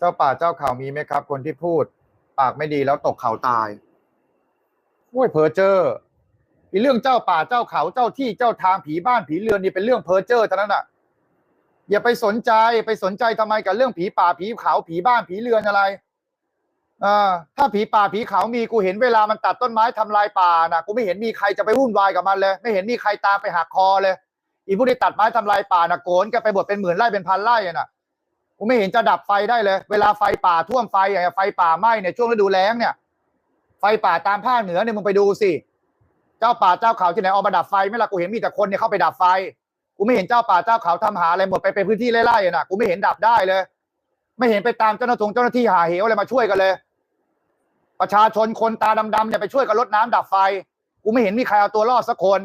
เจ้าป่าเจ้าเขามีไหมครับ คนที่พูด ปากไม่ดีแล้วตกเขาตายโอ้ยเพอเจอร์อีเรื่องเจ้าป่าเจ้าเขาเจ้าที่เจ้าทางผีบ้านผีเรือนนี่เป็นเรื่องเพอเจอร์เท่านั้นอะ อย่าไปสนใจไปสนใจทำไมกับเรื่องผีป่าผีเขาผีบ้านผีเรือนอะไรอ่าถ้าผีป่าผีเขามีกูเห็นเวลามันตัดต้นไม้ทำลายป่านะกูไม่เห็นมีใครจะไปวุ่นวายกับมันเลย ไม่เห็นมีใครตามไปหักคอเลยอีพวกที่ตัดไม้ทำลายป่านะโกนกันไปหมดเป็นหมื่นไร่เป็นพันไร่อะ น่ะกูไม่เห็นจะดับไฟได้เลย เวลาไฟป่าท่วมไฟอย่างเงี้ยไฟป่าไหม้เนี่ยช่วงฤดูแล้งเนี่ย ไฟป่าตามภาคเหนือเนี่ยมึงไปดูสิ เจ้าป่าเจ้าเขาที่ไหนเอามาดับไฟไม่ละกูเห็นมีแต่คนเนี่ยเข้าไปดับไฟ กูไม่เห็นเจ้าป่าเจ้าเขาทำหาอะไรหมดไปเป็นพื้นที่ไร่ๆอะน่ะ กูไม่เห็นดับได้เลย ไม่เห็นไปตามเจ้าหน้าที่เจ้าหน้าที่หาเหวอะไรมาช่วยกันเลย ประชาชนคนตาดำๆเนี่ยไปช่วยกันลดน้ำดับไฟ กูไม่เห็นมีใครเอาตัวรอดสักคน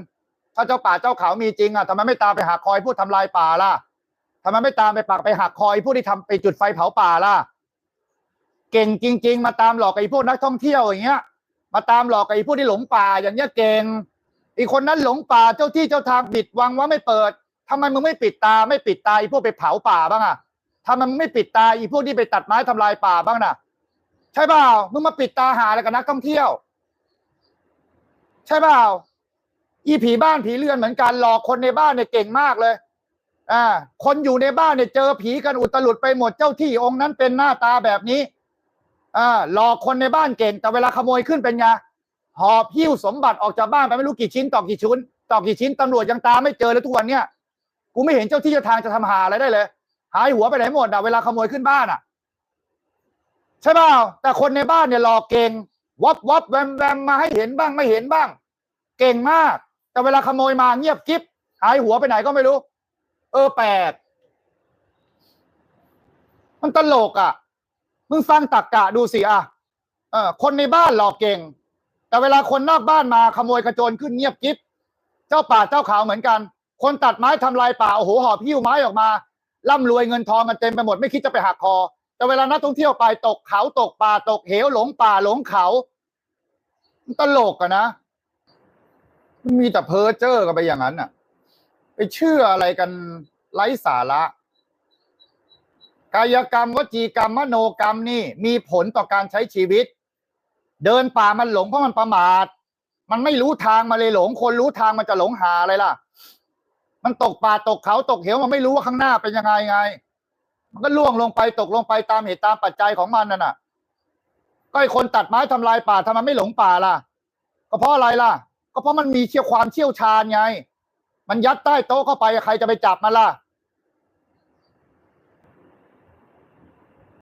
ถ้าเจ้าป่าเจ้าเขามีจริงอะทำไมไม่ตามไปหักคอยผู้ทำลายป่าล่ะ ทำไมไม่ตามไปปักไปหักคอยผู้ที่ทำไปจุดไฟเผาป่าล่ะ เก่งจริง ๆ มาตามหลอกไอ้พวกนักท่องเที่ยวอย่างเงี้ย มาตามหลอกไอ้พวกที่หลงป่าอย่างเงี้ยเก่ง อีกคนนั้นหลงป่าเจ้าที่เจ้าทางปิดวังว่าไม่เปิดทำไมมึงไม่ปิดตาไม่ปิดตาไอ้พวกไปเผาป่าบ้างอะทำไมมึงไม่ปิดตาไอ้พวกที่ไปตัดไม้ทำลายป่าบ้างน่ะ ใช่เปล่ามึงมาปิดตาหาอะไรกับนักท่องเที่ยว ใช่เปล่าอีผีบ้านผีเรือนเหมือนกันหลอกคนในบ้านเนี่ยเก่งมากเลย อ่าคนอยู่ในบ้านเนี่ยเจอผีกันอุตลุดไปหมดเจ้าที่องค์นั้นเป็นหน้าตาแบบนี้อ่าหลอกคนในบ้านเก่ง แต่เวลาขโมยขึ้นเป็นไงหอบหิ้วสมบัติออกจากบ้านไปไม่รู้กี่ชิ้นต่อกี่ชิ้นต่อกี่ชิ้นตำรวจยังตามไม่เจอเลยทุกวันเนี้ยกูไม่เห็นเจ้าที่เจ้าทางจะทำหาอะไรได้เลย หายหัวไปไหนหมดอะเวลาขโมยขึ้นบ้านอะ ใช่เปล่าแต่คนในบ้านเนี่ยหลอกเก่งวับวับแวมแวมมาให้เห็นบ้างไม่เห็นบ้าง เก่งมาก แต่เวลาขโมยมาเงียบกิ๊บหายหัวไปไหนก็ไม่รู้ เออแปลกมันตลกอะ มึงฟังตักกะดูสิอะเออคนในบ้านหลอกเก่ง แต่เวลาคนนอกบ้านมาขโมยกระโจนขึ้นเงียบกิ๊บเจ้าป่าเจ้าเขาเหมือนกัน คนตัดไม้ทำลายป่าโอ้โหหอบหิ้วไม้ออกมาร่ำรวยเงินทองกันเต็มไปหมดไม่คิดจะไปหักคอ แต่เวลานักท่องเที่ยวไปตกเขาตกป่าตกเหวหลงป่าหลงเขามันตลกอะนะมันมีแต่เพ้อเจ้อกันไปอย่างนั้นน่ะไปเชื่ออะไรกัน ไร้สาระ กายกรรมวจีกรรมมโนกรรมนี่มีผลต่อการใช้ชีวิต เดินป่ามันหลงเพราะมันประมาท มันไม่รู้ทางมาเลยหลง คนรู้ทางมันจะหลงหาอะไรล่ะ มันตกป่าตกเขาตกเหวมันไม่รู้ว่าข้างหน้าเป็นยังไงไง มันก็ล่วงลงไปตกลงไปตามเหตุตามปัจจัยของมันนั่นน่ะ ก็ไอคนตัดไม้ทำลายป่าทำไมไม่หลงป่าล่ะ ก็เพราะอะไรล่ะ ก็เพราะมันมีเชี่ยวความเชี่ยวชาญไงมันยัดใต้โต๊ะเข้าไปใครจะไปจับมันล่ะ